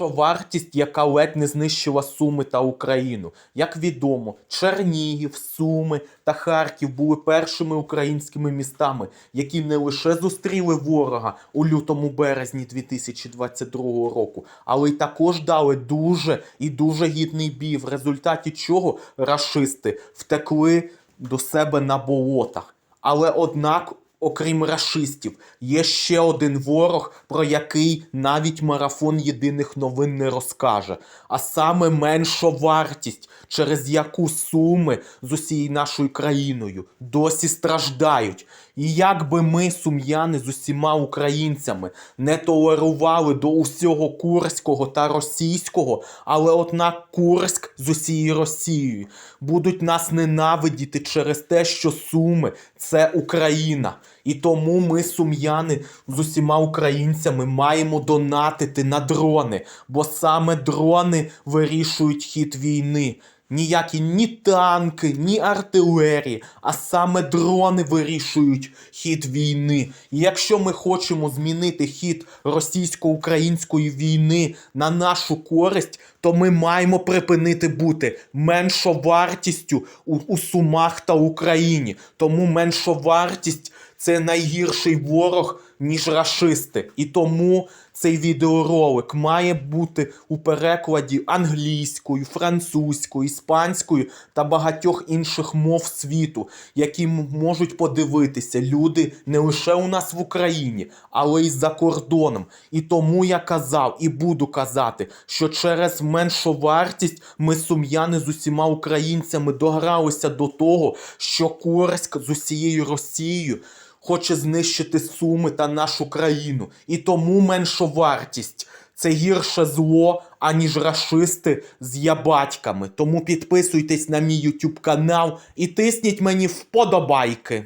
Меншовартість, яка ледь не знищила Суми та Україну. Як відомо, Чернігів, Суми та Харків були першими українськими містами, які не лише зустріли ворога у лютому березні 2022 року, але й також дали дуже і дуже гідний бій, в результаті чого рашисти втекли до себе на болотах. Але однак, окрім рашистів, є ще один ворог, про який навіть марафон єдиних новин не розкаже, а саме менша вартість, через яку суми з усією нашою країною досі страждають. І як би ми, сум'яни, з усіма українцями не толерували до усього курського та російського, але однак Курськ з усією Росією будуть нас ненавидіти через те, що Суми це Україна. І тому ми, сум'яни, з усіма українцями маємо донатити на дрони, бо саме дрони вирішують хід війни. Ніякі ні танки, ні артилерії, а саме дрони вирішують хід війни. І якщо ми хочемо змінити хід російсько-української війни на нашу користь, то ми маємо припинити бути меншовартістю у, у Сумах та Україні. Тому меншовартість це найгірший ворог, ніж рашисти. І тому цей відеоролик має бути у перекладі англійською, французькою, іспанською та багатьох інших мов світу, які можуть подивитися люди не лише у нас в Україні, але й за кордоном. І тому я казав і буду казати, що через меншу вартість ми сум'яни з усіма українцями догралися до того, що Курськ з усією Росією хоче знищити Суми та нашу країну. І тому меншовартість це гірше зло, аніж рашисти з ябатьками. Тому підписуйтесь на мій YouTube канал і тисніть мені вподобайки.